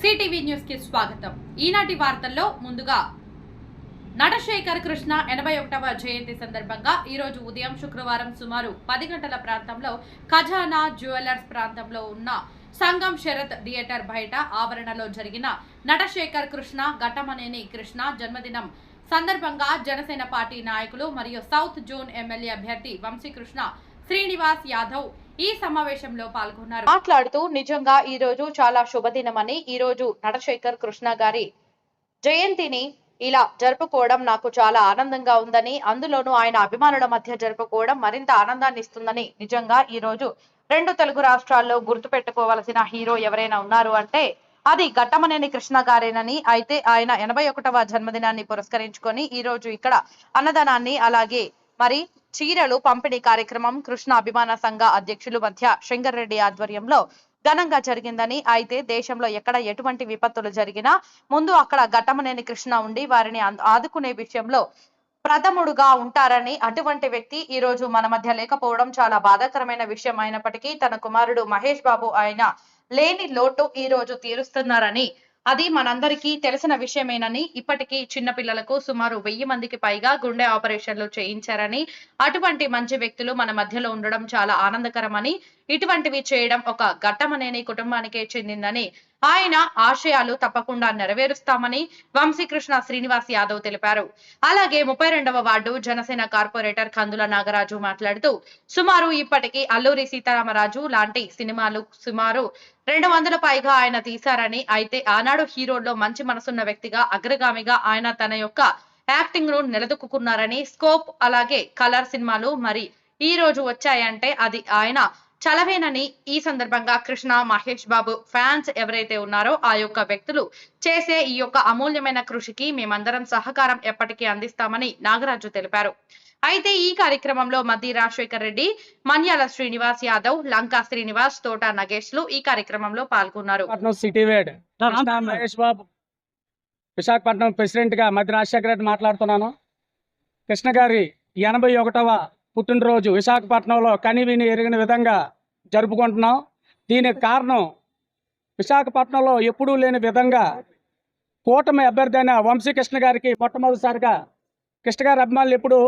CTV న్యూస్కి స్వాగతం. ఈనాటి వార్తల్లో ముందుగా నటశేఖర్ కృష్ణ ఎనభై ఒకటవ జయంతి సందర్భంగా ఈరోజు ఉదయం శుక్రవారం సుమారు పది గంటల ప్రాంతంలో ఖజానా జ్యువెలర్స్ ప్రాంతంలో ఉన్న సంగం శరత్ థియేటర్ బయట ఆవరణలో జరిగిన నటశేఖర్ కృష్ణ ఘట్టమనేని కృష్ణ జన్మదినం సందర్భంగా జనసేన పార్టీ నాయకులు మరియు సౌత్ జోన్ ఎమ్మెల్యే అభ్యర్థి వంశీకృష్ణ శ్రీనివాస్ యాదవ్ ఈ సమావేశంలో పాల్గొన్నారు. మాట్లాడుతూ నిజంగా ఈ రోజు చాలా శుభదినమని ఈ రోజు నటశేఖర్ కృష్ణ గారి జయంతిని ఇలా జరుపుకోవడం నాకు చాలా ఆనందంగా ఉందని అందులోనూ ఆయన అభిమానుల మధ్య జరుపుకోవడం మరింత ఆనందాన్ని ఇస్తుందని నిజంగా ఈ రోజు రెండు తెలుగు రాష్ట్రాల్లో గుర్తు పెట్టుకోవలసిన హీరో ఎవరైనా ఉన్నారు అంటే అది ఘట్టమనేని కృష్ణ గారేనని అయితే ఆయన ఎనభై ఒకటవ జన్మదినాన్ని పురస్కరించుకొని ఈ రోజు ఇక్కడ అన్నదానాన్ని అలాగే మరి చీరలు పంపిణీ కార్యక్రమం కృష్ణ అభిమాన సంఘ అధ్యక్షులు మధ్య శంకర్రెడ్డి ఆధ్వర్యంలో ఘనంగా జరిగిందని అయితే దేశంలో ఎక్కడ ఎటువంటి విపత్తులు జరిగినా ముందు అక్కడ ఘటమనేని కృష్ణ ఉండి వారిని ఆదుకునే విషయంలో ప్రథముడుగా ఉంటారని అటువంటి వ్యక్తి ఈ రోజు మన మధ్య లేకపోవడం చాలా బాధాకరమైన విషయం అయినప్పటికీ తన కుమారుడు మహేష్ బాబు ఆయన లేని లోటు ఈ రోజు తీరుస్తున్నారని అది మనందరికీ తెలిసిన విషయమేనని ఇప్పటికీ చిన్న పిల్లలకు సుమారు వెయ్యి మందికి పైగా గుండె ఆపరేషన్లు చేయించారని అటువంటి మంచి వ్యక్తులు మన మధ్యలో ఉండడం చాలా ఆనందకరమని ఇటువంటివి చేయడం ఒక ఘట్టమనేని కుటుంబానికే చెందిందని ఆయన ఆశయాలు తప్పకుండా నెరవేరుస్తామని వంశీకృష్ణ శ్రీనివాస్ యాదవ్ తెలిపారు. అలాగే ముప్పై రెండవ వార్డు జనసేన కార్పొరేటర్ కందుల నాగరాజు మాట్లాడుతూ సుమారు ఇప్పటికీ అల్లూరి సీతారామరాజు లాంటి సినిమాలు సుమారు రెండు వందల పైగా ఆయన తీశారని అయితే ఆనాడు హీరోల్లో మంచి మనసున్న వ్యక్తిగా అగ్రగామిగా ఆయన తన యొక్క యాక్టింగ్ను నిలదొక్కున్నారని స్కోప్ అలాగే కలర్ సినిమాలు మరి ఈ రోజు వచ్చాయంటే అది ఆయన చలవేనని ఈ సందర్భంగా కృష్ణ మహేష్ బాబు ఫ్యాన్స్ ఎవరైతే ఉన్నారో ఆ యొక్క వ్యక్తులు చేసే ఈ యొక్క అమూల్యమైన కృషికి మేమందరం సహకారం ఎప్పటికీ అందిస్తామని నాగరాజు తెలిపారు. అయితే ఈ కార్యక్రమంలో మద్ది రాజశేఖర్ రెడ్డి మన్యాల శ్రీనివాస్ యాదవ్ లంకా శ్రీనివాస్ తోట నగేష్లు ఈ కార్యక్రమంలో పాల్గొన్నారు. విశాఖపట్నం సిటీ మహేష్ బాబు విశాఖపట్నం ప్రెసిడెంట్గా మధ్య రాజశేఖర రెడ్డి మాట్లాడుతున్నాను. కృష్ణ గారి ఎనభై ఒకటవ పుట్టినరోజు విశాఖపట్నంలో కనివిని ఎరిగిన విధంగా జరుపుకుంటున్నాం. దీనికి కారణం విశాఖపట్నంలో ఎప్పుడూ లేని విధంగా కూటమి అభ్యర్థి అయిన వంశీకృష్ణ గారికి మొట్టమొదటిసారిగా కృష్ణ గారి అభిమానులు ఎప్పుడు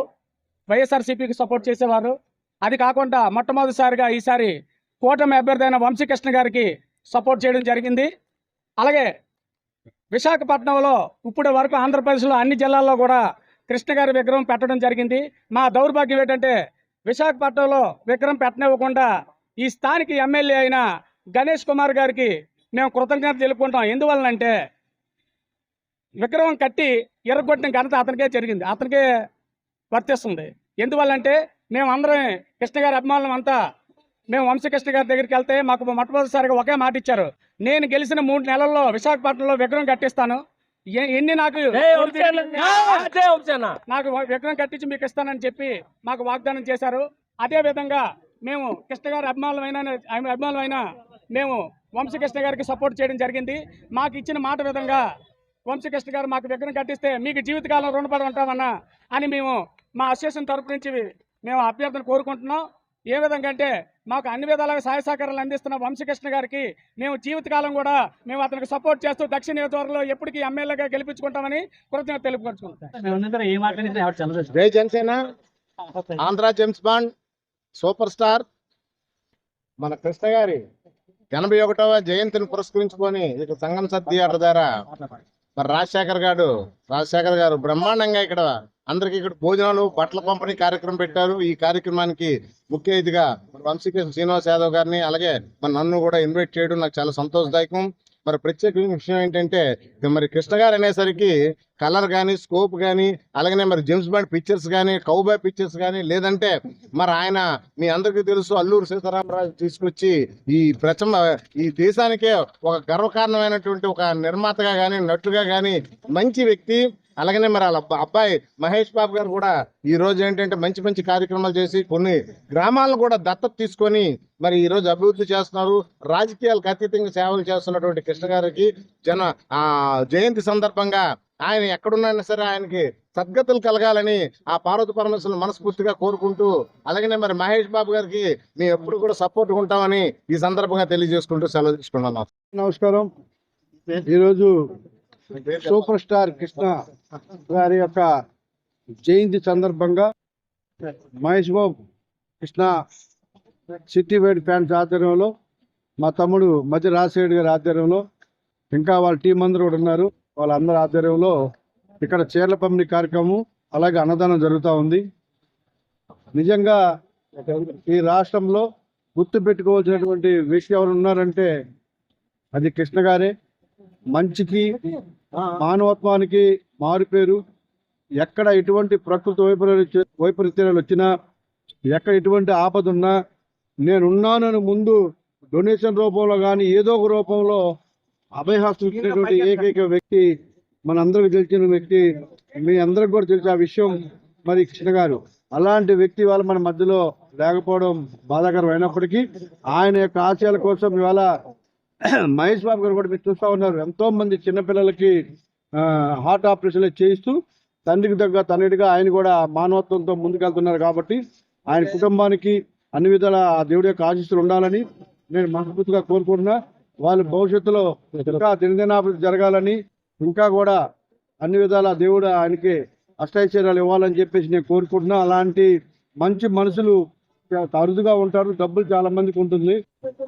వైఎస్ఆర్సీపీకి సపోర్ట్ చేసేవారు. అది కాకుండా మొట్టమొదటిసారిగా ఈసారి కూటమి అభ్యర్థి అయిన వంశీకృష్ణ గారికి సపోర్ట్ చేయడం జరిగింది. అలాగే విశాఖపట్నంలో ఇప్పటి వరకు ఆంధ్రప్రదేశ్లో అన్ని జిల్లాల్లో కూడా కృష్ణ గారి విగ్రహం పెట్టడం జరిగింది. మా దౌర్భాగ్యం ఏంటంటే విశాఖపట్నంలో విగ్రహం పెట్టనివ్వకుండా ఈ స్థానిక ఎమ్మెల్యే అయిన గణేష్ కుమార్ గారికి మేము కృతజ్ఞత తెలుపుకుంటాం ఎందువలనంటే విగ్రహం కట్టి ఎర్రగొట్టిన ఘనత అతనికే జరిగింది. అతనికే వర్తిస్తుంది. ఎందువల్లంటే మేము అందరం కృష్ణ గారి అభిమానులం అంతా మేము వంశకృష్ణ గారి దగ్గరికి వెళ్తే మాకు మొట్టమొదటిసారిగా ఒకే మాట ఇచ్చారు. నేను గెలిచిన మూడు నెలల్లో విశాఖపట్నంలో విగ్రహం కట్టిస్తాను. ఎన్ని నాకు నాకు విగ్రహం కట్టించి మీకు ఇస్తానని చెప్పి మాకు వాగ్దానం చేశారు. అదే విధంగా మేము కృష్ణ గారి అభిమానులమైన అభిమానులమైన మేము వంశకృష్ణ గారికి సపోర్ట్ చేయడం జరిగింది. మాకు ఇచ్చిన మాట విధంగా వంశకృష్ణ గారు మాకు విగ్రహం కట్టిస్తే మీకు జీవితకాలం రుణపడి ఉంటామన్నా అని మేము మా అసోసియేషన్ తరపు నుంచి మేము అభ్యర్థన కోరుకుంటున్నాం. ఏ విధంగా అంటే మాకు అన్ని విధాలుగా సహాయ సహకారాలు అందిస్తున్న వంశకృష్ణ గారికి మేము జీవితకాలం కూడా మేము అతనికి సపోర్ట్ చేస్తూ దక్షిణ నియోజకవర్గంలో ఎప్పటికీ ఎమ్మెల్యేగా గెలిపించుకుంటామని కృతజ్ఞత జై Janasena Andhra James Bond super star. మన కృష్ణ గారి ఎనభై ఒకటవ జయంతిని పురస్కరించుకొని ఇక సంగం సత్ థియేటర్ ద్వారా మరి రాజశేఖర్ గారు రాజశేఖర్ గారు బ్రహ్మాండంగా ఇక్కడ అందరికి ఇక్కడ భోజనాలు బట్టల పంపిణీ కార్యక్రమం పెట్టారు. ఈ కార్యక్రమానికి ముఖ్య అతిథిగా మరి వంశీకృష్ణ శ్రీనివాస్ యాదవ్ గారిని అలాగే మరి నన్ను కూడా ఇన్వైట్ చేయడం నాకు చాలా సంతోషదాయకం. మరి ప్రత్యేక విషయం ఏంటంటే మరి కృష్ణ గారు అనేసరికి కలర్ కానీ స్కోప్ కానీ అలాగనే మరి జేమ్స్ బాండ్ పిక్చర్స్ కానీ కౌబాయ్ పిక్చర్స్ కానీ లేదంటే మరి ఆయన మీ అందరికీ తెలుసు అల్లూరు సీతారామరాజు తీసుకొచ్చి ఈ ప్రచమ ఈ దేశానికే ఒక గర్వకారణమైనటువంటి ఒక నిర్మాతగా కానీ నటుగా కానీ మంచి వ్యక్తి. అలాగనే మరి వాళ్ళ అబ్బా- అబ్బాయి మహేష్ బాబు గారు కూడా ఈ రోజు ఏంటంటే మంచి మంచి కార్యక్రమాలు చేసి కొన్ని గ్రామాలను కూడా దత్తత తీసుకొని మరి ఈ రోజు అభివృద్ధి చేస్తున్నారు. రాజకీయాలకు అతీతంగా సేవలు చేస్తున్నటువంటి కృష్ణ గారికి జన ఆ జయంతి సందర్భంగా ఆయన ఎక్కడున్నా సరే ఆయనకి సద్గతులు కలగాలని ఆ పార్వతి పరమేశ్వరుని మనస్ఫూర్తిగా కోరుకుంటూ అలాగనే మరి మహేష్ బాబు గారికి మేము ఎప్పుడు కూడా సపోర్ట్ ఉంటామని ఈ సందర్భంగా తెలియజేసుకుంటూ సెలవు తీసుకున్నాను నమస్కారం. ఈరోజు సూపర్ స్టార్ కృష్ణ గారి యొక్క జయంతి సందర్భంగా Mahesh Babu Krishna city wide fans ఆధ్వర్యంలో మా తమ్ముడు మధ్య రాజశేఖర్ గారి ఆధ్వర్యంలో ఇంకా వాళ్ళ టీం అందరూ కూడా ఉన్నారు. వాళ్ళందరి ఆధ్వర్యంలో ఇక్కడ చీరల పంపిణీ కార్యక్రమం అలాగే అన్నదానం జరుగుతూ ఉంది. నిజంగా ఈ రాష్ట్రంలో గుర్తు పెట్టుకోవాల్సినటువంటి వ్యక్తి ఎవరు ఉన్నారంటే అది కృష్ణ గారే. మంచికి మానవత్వానికి మారుపేరు. ఎక్కడ ఎటువంటి ప్రకృతి వైపరీత్య వైపరీత్యాలు వచ్చినా ఎక్కడ ఎటువంటి ఆపద ఉన్నా నేనున్నానని ముందు డొనేషన్ రూపంలో కానీ ఏదో ఒక రూపంలో అభయహాస్తం ఇచ్చినటువంటి ఏకైక వ్యక్తి మనందరికి తెలిసిన వ్యక్తి మీ అందరికి కూడా తెలిసి ఆ విషయం మరి కృష్ణ గారు. అలాంటి వ్యక్తి వాళ్ళ మన మధ్యలో లేకపోవడం బాధాకరం అయినప్పటికీ ఆయన యొక్క ఆశయాల కోసం ఇవాళ మహేష్ బాబు గారు కూడా మీరు చూస్తూ ఉన్నారు. ఎంతో మంది చిన్నపిల్లలకి హార్ట్ ఆపరేషన్లు చేయిస్తూ తండ్రికి తగ్గ తనయుడిగా ఆయన కూడా మానవత్వంతో ముందుకెళ్తున్నారు కాబట్టి ఆయన కుటుంబానికి అన్ని విధాల ఆ దేవుడి యొక్క ఆశీస్సులు ఉండాలని నేను మనస్ఫూర్తిగా కోరుకుంటున్నా. వాళ్ళ భవిష్యత్తులో ఇంకా దినదినాభివృద్ధి జరగాలని ఇంకా కూడా అన్ని విధాల దేవుడు ఆయనకి అష్టైశ్వర్యాలు ఇవ్వాలని చెప్పేసి నేను కోరుకుంటున్నా. అలాంటి మంచి మనుషులు అరుదుగా ఉంటారు. డబ్బులు చాలా మందికి ఉంటుంది.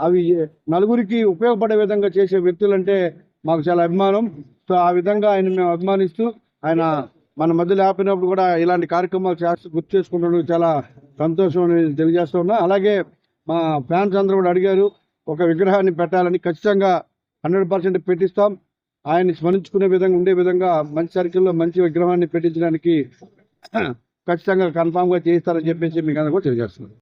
అవి నలుగురికి ఉపయోగపడే విధంగా చేసే వ్యక్తులు అంటే మాకు చాలా అభిమానం. సో ఆ విధంగా ఆయన మేము అభిమానిస్తూ ఆయన మన మధ్యలో ఆపినప్పుడు కూడా ఇలాంటి కార్యక్రమాలు చేస్తూ గుర్తు చేసుకుంటూ చాలా సంతోషం అని తెలియజేస్తూ ఉన్నా. అలాగే మా ఫ్యాన్స్ అందరూ కూడా అడిగారు ఒక విగ్రహాన్ని పెట్టాలని ఖచ్చితంగా హండ్రెడ్ పర్సెంట్ పెట్టిస్తాం. ఆయన్ని స్మరించుకునే విధంగా ఉండే విధంగా మంచి సర్కిల్లో మంచి విగ్రహాన్ని పెట్టించడానికి ఖచ్చితంగా కన్ఫామ్గా చేయిస్తారని చెప్పేసి మీకు అందరూ కూడా తెలియజేస్తున్నాను.